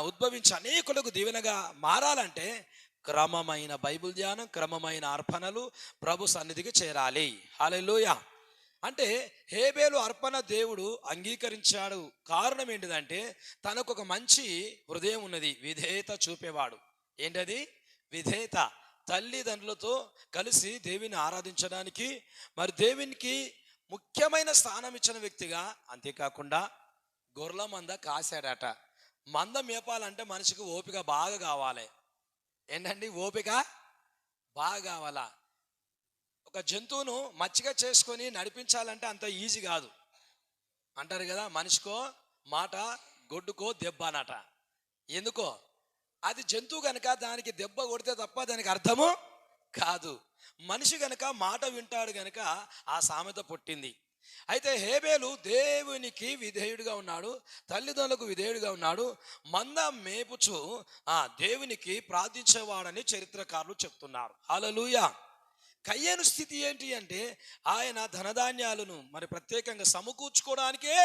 ఉద్భవించి అనేకులకు దీవెనగా మారాలంటే క్రమమైన బైబిల్ ధ్యానం క్రమమైన అర్పణలు ప్రభు సన్నిధికి చేరాలి. హాలెలూయ అంటే హేబేలు అర్పణ దేవుడు అంగీకరించాడు. కారణం ఏంటిదంటే తనకు ఒక మంచి హృదయం ఉన్నది విధేయత చూపేవాడు. ఏంటది? విధేయత. తల్లిదండ్రులతో కలిసి దేవిని ఆరాధించడానికి మరి దేవునికి ముఖ్యమైన స్థానం ఇచ్చిన వ్యక్తిగా అంతేకాకుండా గొర్రెల మంద కాశాడట. మంద మేపాలంటే మనిషికి ఓపిక బాగా కావాలి. ఏంటండి? ఓపిక బాగా కావాలా. ఒక జంతువును మచ్చిక చేసుకొని నడిపించాలంటే అంత ఈజీ కాదు. అంటారు కదా మనిషికో మాట గొడ్డుకో దెబ్బ అనట ఎందుకో? అది జంతువు కనుక దానికి దెబ్బ కొడితే తప్ప దానికి అర్థము కాదు. మనిషి గనక మాట వింటాడు గనక ఆ సామెత పుట్టింది. అయితే హేబేలు దేవునికి విధేయుడిగా ఉన్నాడు తల్లిదండ్రులకు విధేయుడిగా ఉన్నాడు మంద మేపుచు ఆ దేవునికి ప్రార్థించేవాడని చరిత్రకారులు చెప్తున్నారు. హల్లెలూయా! కయ్యను స్థితి ఏంటి అంటే ఆయన ధనధాన్యాలను మరి ప్రత్యేకంగా సమకూర్చుకోవడానికే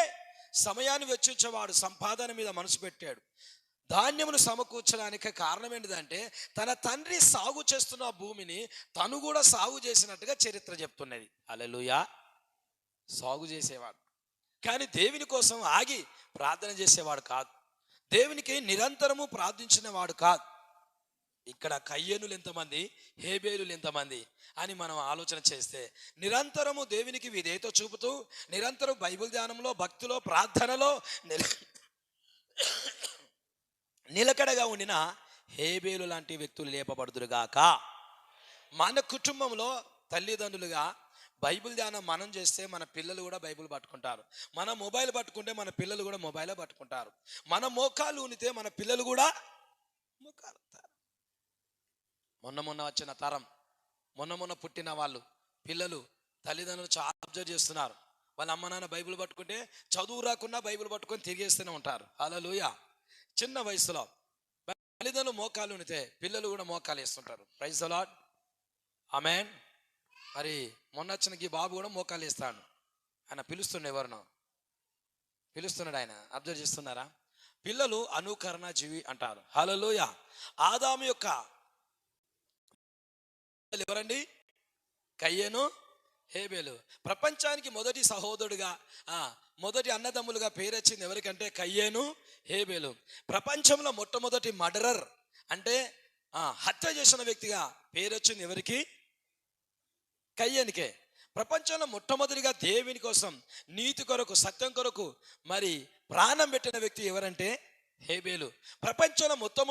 సమయాన్ని వెచ్చించేవాడు సంపాదన మీద మనసు పెట్టాడు. ధాన్యమును సమకూర్చడానికి కారణం ఏంటిదంటే తన తండ్రి సాగు చేస్తున్న భూమిని తను కూడా సాగు చేసినట్టుగా చరిత్ర చెప్తున్నది. అలలుయా సాగు చేసేవాడు. కానీ దేవుని కోసం ఆగి ప్రార్థన చేసేవాడు కాదు. దేవునికి నిరంతరము ప్రార్థించిన వాడు కాదు. ఇక్కడ కయ్యనులు ఎంతమంది హేబేలులు ఎంతమంది అని మనం ఆలోచన చేస్తే నిరంతరము దేవునికి విధేయత చూపుతూ నిరంతరం బైబిల్ ధ్యానంలో భక్తిలో ప్రార్థనలో నిల నిలకడగా ఉండిన హేబేలు లాంటి వ్యక్తులు లేపబడుదురుగాక. మన కుటుంబంలో తల్లిదండ్రులుగా బైబిల్ ధ్యానం మనం చేస్తే మన పిల్లలు కూడా బైబిల్ పట్టుకుంటారు. మన మొబైల్ పట్టుకుంటే మన పిల్లలు కూడా మొబైలే పట్టుకుంటారు. మన మోకాలు ఉనితే మన పిల్లలు కూడా మోకాలు మొన్న మొన్న వచ్చిన తరం మొన్న మొన్న పుట్టిన వాళ్ళు పిల్లలు తల్లిదండ్రులు చాలా అబ్జర్వ్ చేస్తున్నారు. వాళ్ళ అమ్మ నాన్న బైబిల్ పట్టుకుంటే చదువు రాకుండా బైబిల్ పట్టుకొని తిరిగేస్తూనే ఉంటారు. అలలుయ చిన్న వయసులో తల్లిదండ్రులు మోకాలు ఉనితే పిల్లలు కూడా మోకాలు వేస్తుంటారు. ప్రైజ్ అలాడ్ ఆమెన్. మరి మొన్న వచ్చిన ఈ బాబు కూడా మోకాలు వేస్తాడు. ఆయన పిలుస్తుండే ఎవరినో పిలుస్తున్నాడు ఆయన. అబ్జర్వ్ చేస్తున్నారా? పిల్లలు అనుకరణ జీవి అంటారు. హలలోయ ఆదాము యొక్క ఎవరండి? కయ్యను హేబేలు. ప్రపంచానికి మొదటి సహోదరుడుగా మొదటి అన్నదమ్ములుగా పేరొచ్చింది ఎవరికంటే? కయ్యేను హేబేలు. ప్రపంచంలో మొట్టమొదటి మర్డరర్ అంటే హత్య చేసిన వ్యక్తిగా పేరొచ్చింది ఎవరికి? కయ్యనికే ప్రపంచంలో మొట్టమొదటిగా దేవుని కోసం నీతి కొరకు సత్యం కొరకు మరి ప్రాణం పెట్టిన వ్యక్తి ఎవరంటే హేబేలు. ప్రపంచంలో మొత్తం